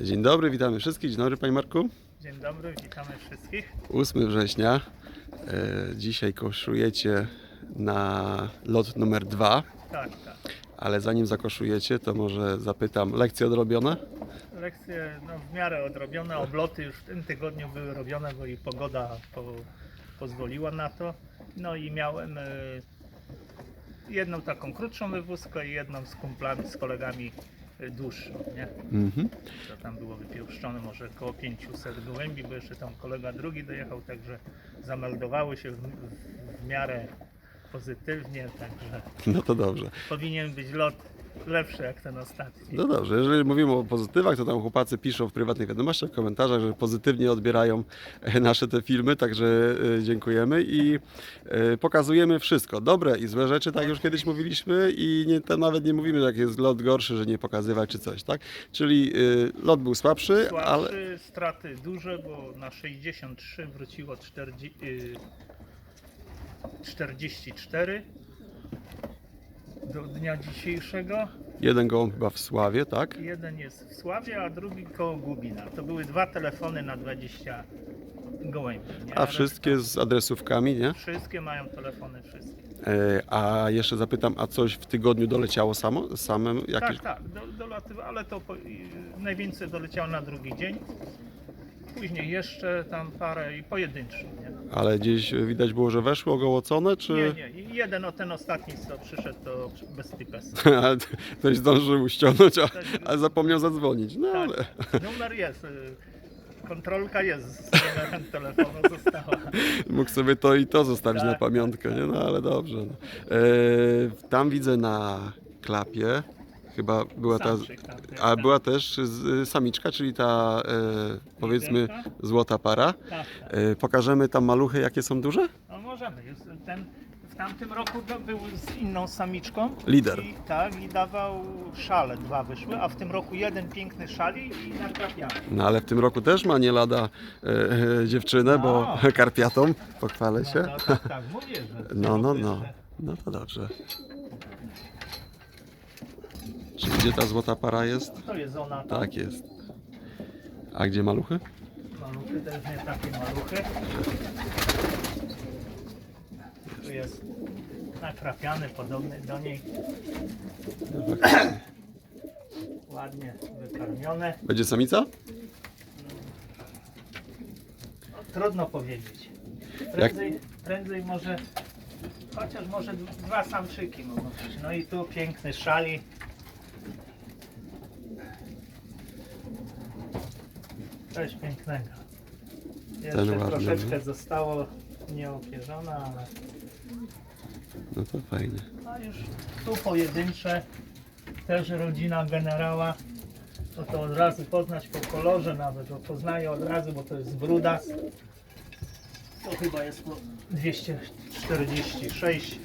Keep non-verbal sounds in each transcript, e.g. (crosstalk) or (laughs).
Dzień dobry, witamy wszystkich. Dzień dobry Panie Marku. Dzień dobry, witamy wszystkich. 8 września. E, dzisiaj koszujecie na lot numer 2, Tak, tak. ale zanim zakoszujecie, to może zapytam, lekcje odrobione? Lekcje no, w miarę odrobione, obloty już w tym tygodniu były robione, bo i pogoda po, pozwoliła na to. No i miałem e, jedną taką krótszą wywózkę i jedną z kumplami, z kolegami dłuższą, nie? Mhm. To tam było wypieszczone może około 500 gołębi, bo jeszcze tam kolega drugi dojechał, także zameldowały się w, w, w miarę pozytywnie, także No to dobrze. powinien być lot lepszy jak ten ostatni. No dobrze, jeżeli mówimy o pozytywach, to tam chłopacy piszą w prywatnych wiadomościach, w komentarzach, że pozytywnie odbierają e, nasze te filmy, także e, dziękujemy i e, pokazujemy wszystko, dobre i złe rzeczy, tak już kiedyś mówiliśmy i nie, to nawet nie mówimy, że jak jest lot gorszy, że nie pokazywać czy coś, tak? Czyli lot był słabszy, ale... Słabszy, straty duże, bo na 63 wróciło 40, y, 44 do dnia dzisiejszego. Jeden gołąb chyba w Sławie, tak? Jeden jest w Sławie, a drugi koło Gubina. To były dwa telefony na 20 gołębi. nie? A wszystkie z adresówkami, nie? Wszystkie mają telefony, wszystkie. E, A jeszcze zapytam, a coś w tygodniu doleciało samo, samym jakieś... Tak, tak, do, dolatywa, ale to po, i, najwięcej doleciało na drugi dzień. Później jeszcze tam parę i pojedynczy? Ale gdzieś widać było, że weszły ogołocone, czy... Nie, nie. Jeden o ten ostatni, co przyszedł, to bez tipesa. (laughs) Ale Ktoś zdążył ściągnąć, a, a zapomniał zadzwonić. No ale Tak. Numer jest. y, Kontrolka jest z numerem telefonu została. (laughs) mógł sobie to i to zostawić Tak, na pamiątkę, nie? No ale dobrze. No. E, tam widzę na klapie, chyba była ta... Samczyk tam, A tak. była też z, samiczka, czyli ta e, powiedzmy Liderka? złota para. Tak, tak. E, pokażemy tam maluchy, jakie są duże? No możemy. Ten, w tamtym roku był z inną samiczką. Lider. I, tak, i dawał szale, dwa wyszły, a w tym roku jeden piękny szali i nakrapiany. No ale w tym roku też ma nie lada e, e, dziewczynę, bo No. karpiatą, pochwalę się. No, tak, tak, mówię, że No, no, no. jeszcze- No to dobrze. Czy gdzie ta złota para jest? To jest ona tam. Tak jest. A gdzie maluchy? Maluchy też nie takie maluchy. Tu jest nakrapiany, podobny do niej. Ładnie wykarmione. Będzie samica? No, trudno powiedzieć. Prędzej, prędzej może, chociaż może dwa samczyki mogą być. No i tu piękny szali. Coś pięknego. Jeszcze ładny, troszeczkę no. zostało nieopierzone, ale No to fajnie. no już tu pojedyncze. Też rodzina generała. To to od razu poznać po kolorze nawet, bo poznaję od razu, bo to jest brudas. To chyba jest po 246.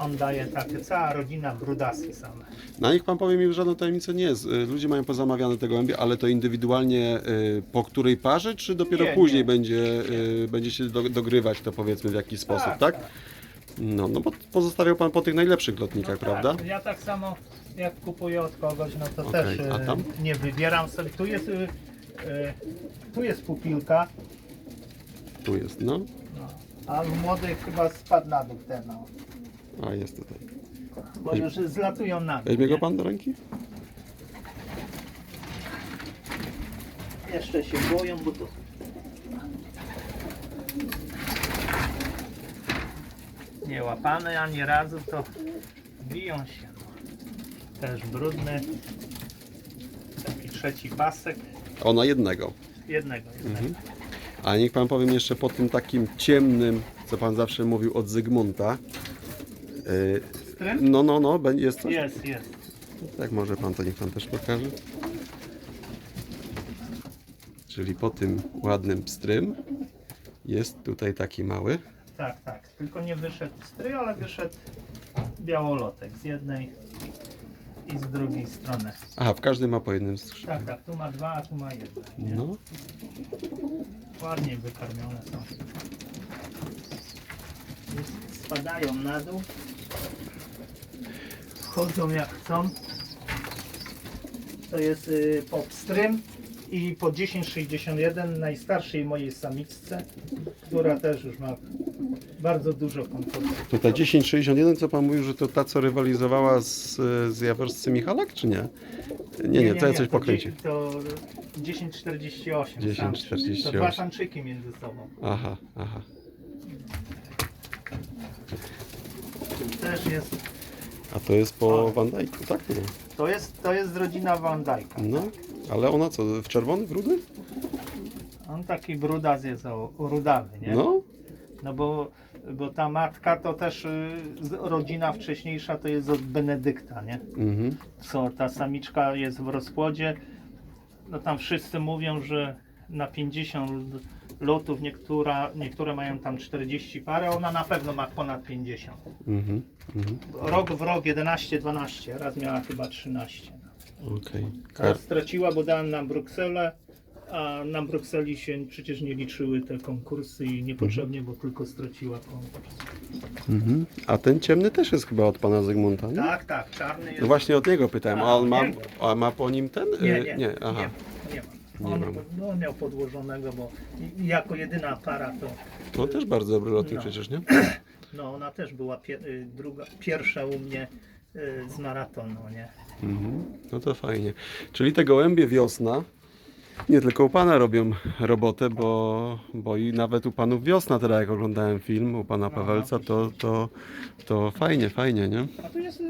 On daje takie, cała rodzina brudasy same. Na nich pan powie mi, żadną tajemnicę nie jest. Y, Ludzie mają pozamawiane te gołębie, ale to indywidualnie y, po której parze, czy dopiero Nie, później nie. będzie, y, będzie się do, dogrywać to powiedzmy w jakiś sposób, tak? tak. No, no bo pozostawiał pan po tych najlepszych lotnikach, prawda? Tak, ja tak samo jak kupuję od kogoś, no to Okej, też a tam? nie wybieram sobie. Tu jest, e, tu jest pupilka, Tu jest, no. no, a młody chyba spadł na dół ten, no, A jest tutaj. bo już zlatują na dół. Weźmie go nie? pan do ręki? Jeszcze się boją, bo to... Nie łapane ani razu, to biją się. No. Też brudny. Taki trzeci pasek. Ona jednego. Jednego, jednego. Mhm. A niech pan powiem jeszcze po tym takim ciemnym, co pan zawsze mówił od Zygmunta. Strym? no, no, no, jest coś? Jest, jest. Tak, może pan to niech pan też pokaże. Czyli po tym ładnym pstrym jest tutaj taki mały. Tak, tak. Tylko nie wyszedł stry, ale wyszedł białolotek z jednej i z drugiej strony. Aha, w każdym ma po jednym strzale. Tak, tak. Tu ma dwa, a tu ma jeden. nie? No, Ładnie wykarmione są. Spadają na dół. Chodzą jak chcą. To jest y, Popstrym i po 1061 najstarszej mojej samiczce, która też już ma bardzo dużo konkursów. To ta 1061, co pan mówił, że to ta, co rywalizowała z, z Jaworscy Michalak, czy nie? Nie, nie, to ja coś to pokręcił. dzie- To 1048. 1048. To dwa między sobą. Aha, aha. Też jest. A to jest po. Van Dijku, tak? No. To jest, to jest rodzina Van Dijk'a. no, ale ona co, w czerwony, w rudy? On taki brudas jest o, rudawy, nie? No, No bo, bo ta matka to też y, z- rodzina wcześniejsza to jest od Benedykta, nie? mhm. Co ta samiczka jest w rozpłodzie. No tam wszyscy mówią, że na 50 lotów niektóra, niektóre mają tam 40 parę, ona na pewno ma ponad 50. Mhm, mhm. Rok w rok 11-12, raz miała chyba 13. okej. Okay. Straciła, bo dałem na Brukselę, a na Brukseli się przecież nie liczyły te konkursy i niepotrzebnie, bo tylko straciła konkurs. Mhm. A ten ciemny też jest chyba od pana Zygmunta, nie? Tak, tak, czarny jest. No właśnie od niego pytałem, a on ma, niego. a ma po nim ten? Nie, Y, nie, nie, aha. nie, nie On, ma. no, miał podłożonego, bo i- jako jedyna para to, To też bardzo dobry lotnik No. przecież, nie? (clears throat) no ona też była pie, y, druga, pierwsza u mnie y, z maratonu, nie? Mhm. No to fajnie. Czyli te gołębie wiosna nie tylko u pana robią robotę, bo, bo i nawet u panów wiosna, teraz jak oglądałem film u pana No, Pawelca, to, to, to fajnie, fajnie, nie? A tu jest, y,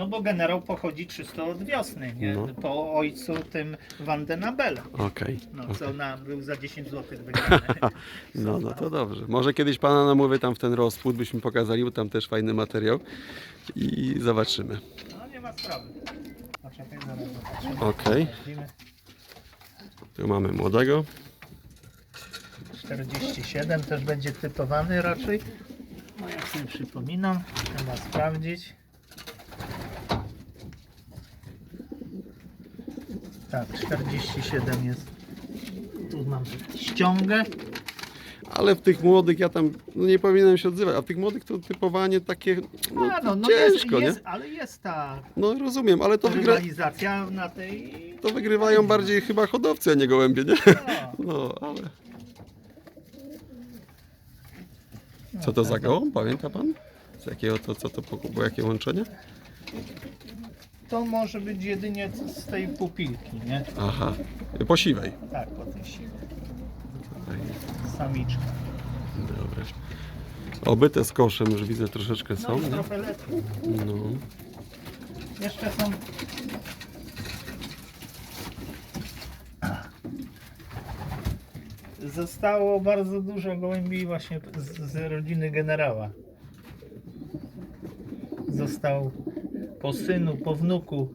no bo generał pochodzi czysto od wiosny, nie? No. Po ojcu tym Van den Abela. Okej. No, okej. co na, był za 10 zł wygrany. (laughs) No, no to dobrze. Może kiedyś pana namówię tam w ten rozpód, byśmy pokazali, bo tam też fajny materiał i zobaczymy. No nie ma sprawy. Poczekaj, zaraz zobaczymy. Okej. Tu mamy młodego. 47 też będzie typowany raczej. No jak sobie przypominam, trzeba sprawdzić. Tak, 47 jest. Tu mam ściągę. Ale w tych młodych ja tam no nie powinienem się odzywać, a w tych młodych to typowanie takie no, A, no, no ciężko, jest, nie? jest, ale jest ta No rozumiem, ale to, wygra, rywalizacja na tej. to wygrywają bardziej chyba hodowcy, a nie gołębie, nie? No, (laughs) No, ale... Co to za gołąb, pamięta pan? Z jakiego to, co to było, jakie łączenie? To może być jedynie z tej pupilki, nie? Aha, po siwej. Tak, po tej siłę. Fajnie. Samiczka. Dobra. Obyte z koszem już widzę troszeczkę No są, i nie? trochę lepiej. No. Jeszcze są. Zostało bardzo dużo gołębi właśnie z, z rodziny generała. Został po synu, po wnuku,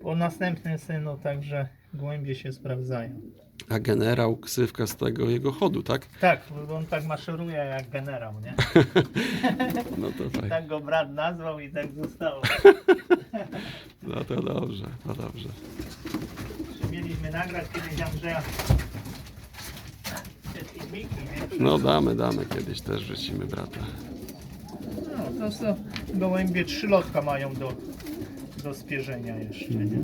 po następnym synu, także gołębie się sprawdzają. A generał ksywka z tego jego chodu, tak? Tak, bo on tak maszeruje jak generał, nie? (laughs) No to fajnie. Tak go brat nazwał i tak zostało. (laughs) No to dobrze, to dobrze. Mieliśmy nagrać kiedyś Andrzeja te filmiki, nie? No damy, damy kiedyś też wrzucimy brata. No, to są gołębie trzylotka mają do, do spierzenia jeszcze, nie?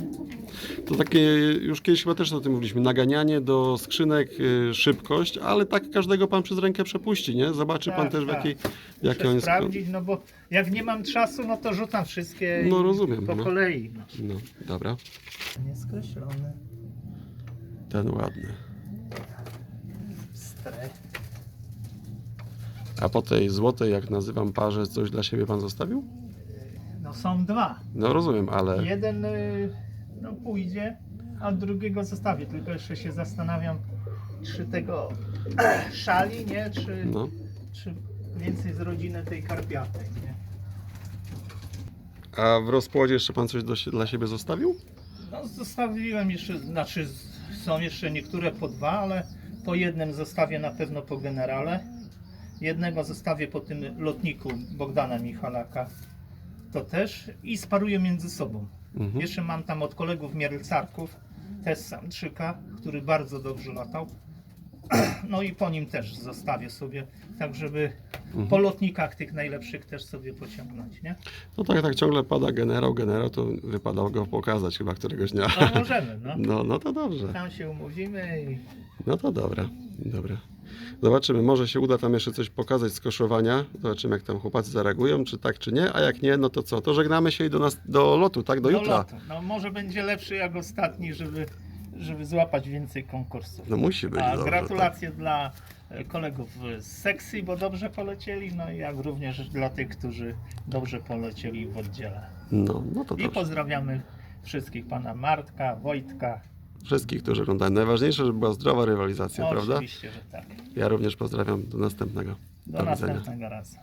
To takie, już kiedyś chyba też o tym mówiliśmy, naganianie do skrzynek, y, szybkość, ale tak każdego pan przez rękę przepuści, nie? Zobaczy pan Tak, też w tak. jakiej, w Muszę on jest... sprawdzić, no bo jak nie mam czasu, no to rzucam wszystkie No, i rozumiem, po no. kolei. No. No, dobra. Nieskreślony. Ten ładny. Strech. A po tej złotej, jak nazywam parze, coś dla siebie pan zostawił? No są dwa. No rozumiem, ale... Jeden y, no, pójdzie, a drugiego zostawię. Tylko jeszcze się zastanawiam, czy tego (clears throat) szali, nie? Czy, No. czy więcej z rodziny tej karpiatej, nie? A w rozpłodzie jeszcze pan coś do, sie- dla siebie zostawił? No, zostawiłem jeszcze, znaczy z- są jeszcze niektóre po dwa, ale po jednym zostawię na pewno po generale. Jednego zostawię po tym lotniku Bogdana Michalaka. To też i sparuję między sobą. Mhm. Jeszcze mam tam od kolegów Mielcarków też samczyka, który bardzo dobrze latał. (clears throat) No i po nim też zostawię sobie, tak żeby Mhm. po lotnikach tych najlepszych też sobie pociągnąć, nie? No tak, tak ciągle pada generał, generał, to wypadało go pokazać chyba któregoś dnia. No możemy, no. (laughs) No, no to dobrze. Tam się umówimy i No to dobra, dobra. Zobaczymy, może się uda tam jeszcze coś pokazać z koszowania. Zobaczymy, jak tam chłopacy zareagują, czy tak, czy nie. A jak nie, no to co? To żegnamy się i do, nas, do lotu, tak? Do jutra. lotu. No może będzie lepszy jak ostatni, żeby, żeby złapać więcej konkursów. No musi być A dobrze. gratulacje dla e, kolegów z sekcji, bo dobrze polecieli, no i jak również dla tych, którzy dobrze polecieli w oddziale. Tak. No, no to I dobrze. pozdrawiamy wszystkich pana Martka, Wojtka. Wszystkich, którzy oglądają. Najważniejsze, żeby była zdrowa rywalizacja, No, prawda? oczywiście, że tak. Ja również pozdrawiam. Do następnego. Do Do następnego razu.